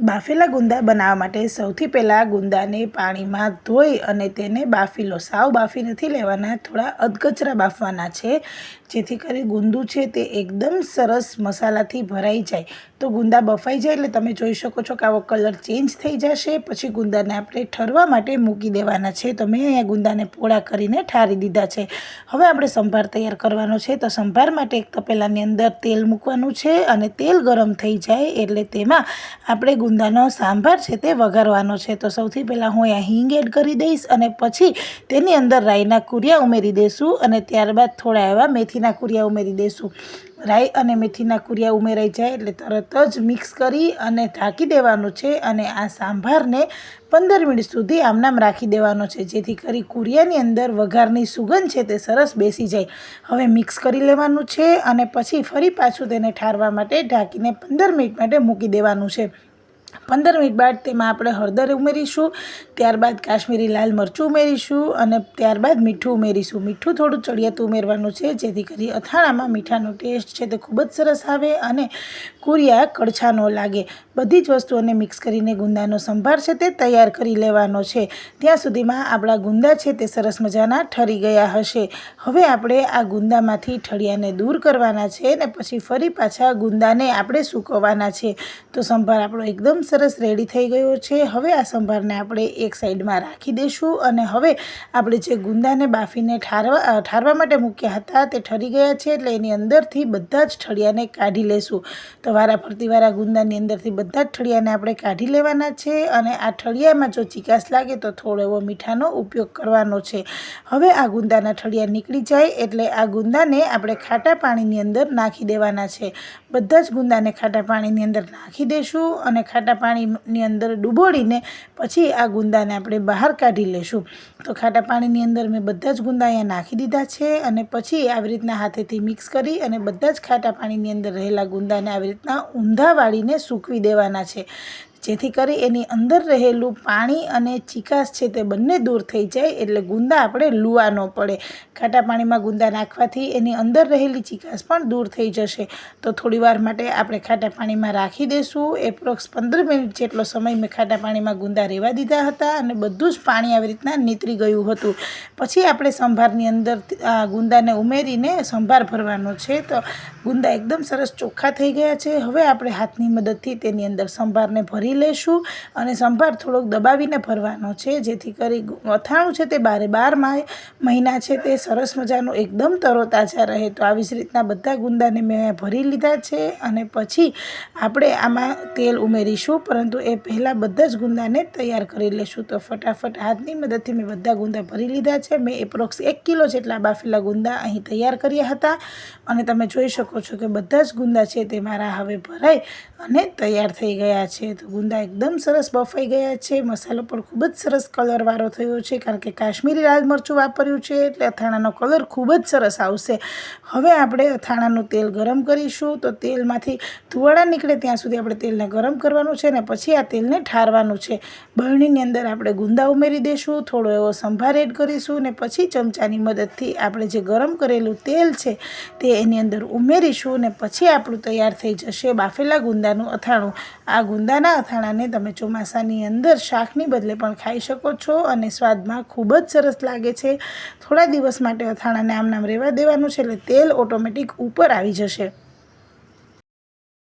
બાફેલા ગુંદા બનાવવા માટે સૌથી પહેલાં ગુંદાને પાણીમાં ધોઈ અને તેને બાફી લો સાવ બાફી નથી લેવાના, થોડા અધકચરા બાફવાના છે. જેથી કરી ગુંદુ છે તે એકદમ સરસ મસાલાથી ભરાઈ જાય. તો ગુંદા બફાઈ જાય એટલે તમે જોઈ શકો છો કે આવો કલર ચેન્જ થઈ જશે. પછી ગુંદાને આપણે ઠરવા માટે મૂકી દેવાના છે. તો મેં અહીંયા ગુંદાને પોળા કરીને ઠારી દીધા છે. હવે આપણે સંભાર તૈયાર કરવાનો છે. તો સંભાર માટે એક તપેલાની અંદર તેલ મૂકવાનું છે અને તેલ ગરમ થઈ જાય એટલે તેમાં આપણે ગુંદાનો સાંભાર છે તે વઘારવાનો છે. તો સૌથી પહેલાં હું અહીંયા હિંગ એડ કરી દઈશ અને પછી તેની અંદર રાઈના કુરિયા ઉમેરી દઈશું અને ત્યારબાદ થોડા એવા મેથીના કુરિયા ઉમેરી દઈશું રાઈ અને મેથીના કુરિયા ઉમેરાઈ જાય એટલે તરત જ મિક્સ કરી અને ઢાંકી દેવાનું છે અને આ સાંભારને પંદર મિનિટ સુધી આમનામ રાખી દેવાનો છે. જેથી કરી કુરિયાની અંદર વઘારની સુગંધ છે તે સરસ બેસી જાય. હવે મિક્સ કરી લેવાનું છે અને પછી ફરી પાછું તેને ઠારવા માટે ઢાંકીને પંદર મિનિટ માટે મૂકી દેવાનું છે. પંદર મિનિટ બાદ તેમાં આપણે હળદર ઉમેરીશું, ત્યારબાદ કાશ્મીરી લાલ મરચું ઉમેરીશું અને ત્યારબાદ મીઠું ઉમેરીશું. મીઠું થોડું ચડિયાતું ઉમેરવાનું છે, જેથી કરી અથાણામાં મીઠાનો ટેસ્ટ છે તે ખૂબ જ સરસ આવે અને કુરિયા કડછા ન લાગે. બધી જ વસ્તુઓને મિક્સ કરીને ગુંદાનો સંભાર છે તે તૈયાર કરી લેવાનો છે. ત્યાં સુધીમાં આપણા ગુંદા છે તે સરસ મજાના ઠરી ગયા હશે. હવે આપણે આ ગુંદામાંથી ઠળિયાને દૂર કરવાના છે ને પછી ફરી પાછા ગુંદાને આપણે સૂકવવાના છે. તો સંભાર આપણો એકદમ સરસ રેડી થઈ ગયો છે. હવે આ સંભારને આપણે એક સાઈડમાં રાખી દઈશું અને હવે આપણે જે ગુંદાને બાફીને ઠારવા ઠારવા માટે મૂક્યા હતા તે ઠરી ગયા છે એટલે એની અંદરથી બધા જ ઠળિયાને કાઢી લેશું. તો વારા ફરતી વારા ગુંદાની અંદરથી બધા જ ઠળિયાને આપણે કાઢી લેવાના છે અને આ ઠળિયામાં જો ચિકાસ લાગે તો થોડો એવો મીઠાનો ઉપયોગ કરવાનો છે. હવે આ ગુંદાના ઠળિયા નીકળી જાય એટલે આ ગુંદાને આપણે ખાટા પાણીની અંદર નાખી દેવાના છે. બધા જ ગુંદાને ખાટા પાણીની અંદર નાખી દઈશું અને ખાટા પાણીની અંદર ડૂબોડીને પછી આ ગુંદાને આપણે બહાર કાઢી લેશું. તો ખાટા પાણીની અંદર મેં બધા જ ગુંદા અહીંયા નાખી દીધા છે અને પછી આવી રીતના હાથેથી મિક્સ કરી અને બધા જ ખાટા પાણીની અંદર રહેલા ગુંદાને આવી રીતના ઊંધા વાળીને સૂકવી દેવાના છે. જેથી કરી એની અંદર રહેલું પાણી અને ચિકાસ છે તે બંને દૂર થઈ જાય એટલે ગુંદા આપણે લુવા ન પડે. ખાટા પાણીમાં ગુંદા નાખવાથી એની અંદર રહેલી ચિકાસ પણ દૂર થઈ જશે. તો થોડીવાર માટે આપણે ખાટા પાણીમાં રાખી દઈશું એપ્રોક્સ પંદર મિનિટ જેટલો સમય મેં ખાટા પાણીમાં ગુંદા રહેવા દીધા હતા અને બધું જ પાણી આવી રીતના નીતરી ગયું હતું. પછી આપણે સંભારની અંદર આ ગુંદાને ઉમેરીને સંભાર ભરવાનો છે. તો ગુંદા એકદમ સરસ ચોખ્ખા થઈ ગયા છે. હવે આપણે હાથની મદદથી તેની અંદર સંભારને ભરી ભરી લેશું અને સંભાર થોડોક દબાવીને ભરવાનો છે. જેથી કરી અથાણું છે તે બારે બાર મહિના છે તે સરસ મજાનું એકદમ તરોતાજા રહે. તો આવી જ રીતના બધા ગુંદાને મેં ભરી લીધા છે અને પછી આપણે આમાં તેલ ઉમેરીશું. પરંતુ એ પહેલાં બધા જ ગુંદાને તૈયાર કરી લેશું. તો ફટાફટ હાથની મદદથી મેં બધા ગુંદા ભરી લીધા છે. મેં એપ્રોક્સ એક કિલો જેટલા બાફેલા ગુંદા અહીં તૈયાર કર્યા હતા. અને તમે જોઈ શકો છો કે બધા જ ગુંદા છે તે મારા હવે ભરાઈ અને તૈયાર થઈ ગયા છે. તો ગુંદા એકદમ સરસ બફાઈ ગયા છે. મસાલો પણ ખૂબ જ સરસ કલરવાળો થયો છે કારણ કે કાશ્મીરી લાલ મરચું વાપર્યું છે એટલે અથાણાનો કલર ખૂબ જ સરસ આવશે. હવે આપણે અથાણાનું તેલ ગરમ કરીશું. તો તેલમાંથી ધુવાડા નીકળે ત્યાં સુધી આપણે તેલને ગરમ કરવાનું છે ને પછી આ તેલને ઠારવાનું છે. બરણીની અંદર આપણે ગુંદા ઉમેરી દઈશું થોડો એવો સંભાર એડ કરીશું ને પછી ચમચાની મદદથી આપણે જે ગરમ કરેલું તેલ છે તે એની અંદર ઉમેરીશું ને પછી આપણું તૈયાર થઈ જશે બાફેલા ગુંદાનું અથાણું. આ ગુંદાના અથાણાને તમે ચોમાસાની અંદર શાકની બદલે પણ ખાઈ શકો છો અને સ્વાદમાં ખૂબ જ સરસ લાગે છે. થોડા દિવસ માટે અથાણાને આમ નામ રહેવા દેવાનું છે એટલે તેલ ઓટોમેટિક ઉપર આવી જશે.